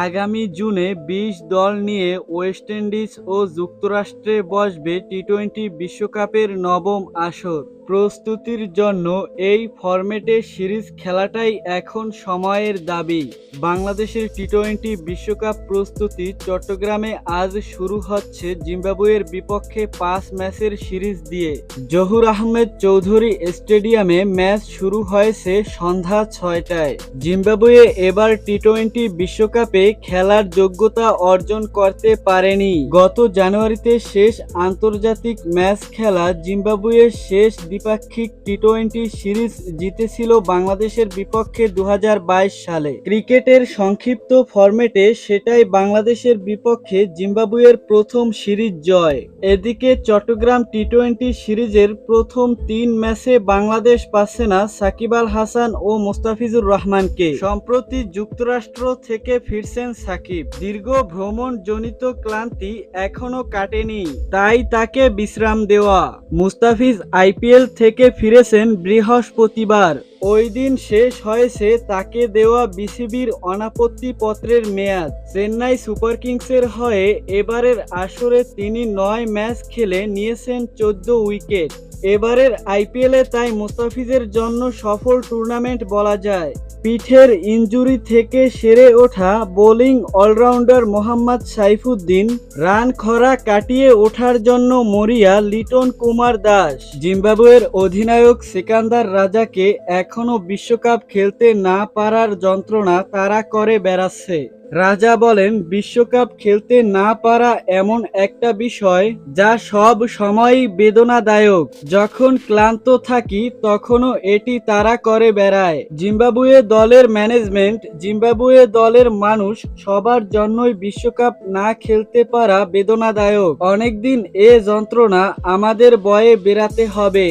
আগামী জুনে বিশ দল নিয়ে ওয়েস্ট ইন্ডিজ ও যুক্তরাষ্ট্রে বসবে টি টোয়েন্টি বিশ্বকাপের নবম আসর। প্রস্তুতির জন্য এই ফরম্যাটে সিরিজ খেলাটাই এখন সময়ের দাবি। বাংলাদেশের টি টোয়েন্টি বিশ্বকাপ প্রস্তুতি চট্টগ্রামে আজ শুরু হচ্ছে জিম্বাবুয়ের বিপক্ষে পাঁচ ম্যাচের সিরিজ দিয়ে। জহুর আহমেদ চৌধুরী স্টেডিয়ামে ম্যাচ শুরু হয়েছে সন্ধ্যা ছয়টায়। জিম্বাবুয়ে এবার টি টোয়েন্টি বিশ্বকাপে খেলার যোগ্যতা অর্জন করতে পারেনি। গত জানুয়ারিতে শেষ আন্তর্জাতিক ম্যাচ খেলা জিম্বাবুয়ের শেষ দ্বিপাক্ষিক টি টোয়েন্টি সিরিজ জিতেছিল বাংলাদেশের বিপক্ষে দু সালে। ক্রিকেটের সংক্ষিপ্ত ফরম্যাটে সেটাই বাংলাদেশের বিপক্ষে জিম্বাবুয়ের প্রথম সিরিজ জয়। এদিকে চট্টগ্রাম টি টোয়েন্টি সিরিজের প্রথম তিন ম্যাচে বাংলাদেশ পাচ্ছে না সাকিব আল হাসান ও মোস্তাফিজুর রহমানকে। সম্প্রতি যুক্তরাষ্ট্র থেকে ফিরছেন সাকিব। দীর্ঘ ভ্রমণ জনিত ক্লান্তি এখনও কাটেনি, তাই তাকে বিশ্রাম দেওয়া। মুস্তাফিজ আইপিএল থেকে ফিরেছেন বৃহস্পতিবার। ওই দিন শেষ হয়েছে তাকে দেওয়া বিসিবির অনাপত্তি পত্রের মেয়াদ। চেন্নাই সুপার কিংসের হয়ে এবারের আসরে তিনি নয় ম্যাচ খেলে নিয়েছেন চোদ্দ উইকেট। এবারের আইপিএলে তাই মুস্তাফিজের জন্য সফল টুর্নামেন্ট বলা যায়। পিঠের ইনজুরি থেকে সেরে ওঠা bowling allrounder Mohammad Saifuddin, run খরা কাটিয়ে ওঠার জন্য মরিয়া লিটন কুমার দাস। জিম্বাবুয়ের অধিনায়ক সিকান্দার রাজাকে এখনও বিশ্বকাপ খেলতে না পারার যন্ত্রণা তারা করে বেড়াচ্ছে। রাজা বলেন, বিশ্বকাপ খেলতে না পারা এমন একটা বিষয় যা সব সময়ই বেদনাদায়ক। যখন ক্লান্ত থাকি, তখনও এটি তারা করে বেড়ায়। জিম্বাবুয়ে দলের ম্যানেজমেন্ট, জিম্বাবুয়ে দলের মানুষ সবার জন্যই বিশ্বকাপ না খেলতে পারা বেদনাদায়ক। অনেকদিন এ যন্ত্রণা আমাদের বয়ে বেরাতে হবে।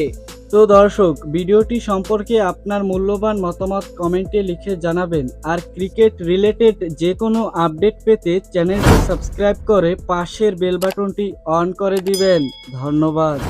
তো দর্শক, ভিডিওটি সম্পর্কে আপনার মূল্যবান মতামত কমেন্টে লিখে জানাবেন। আর ক্রিকেট রিলেটেড যে কোনো আপডেট পেতে চ্যানেলটি সাবস্ক্রাইব করে পাশের বেল বাটনটি অন করে দিবেন। ধন্যবাদ।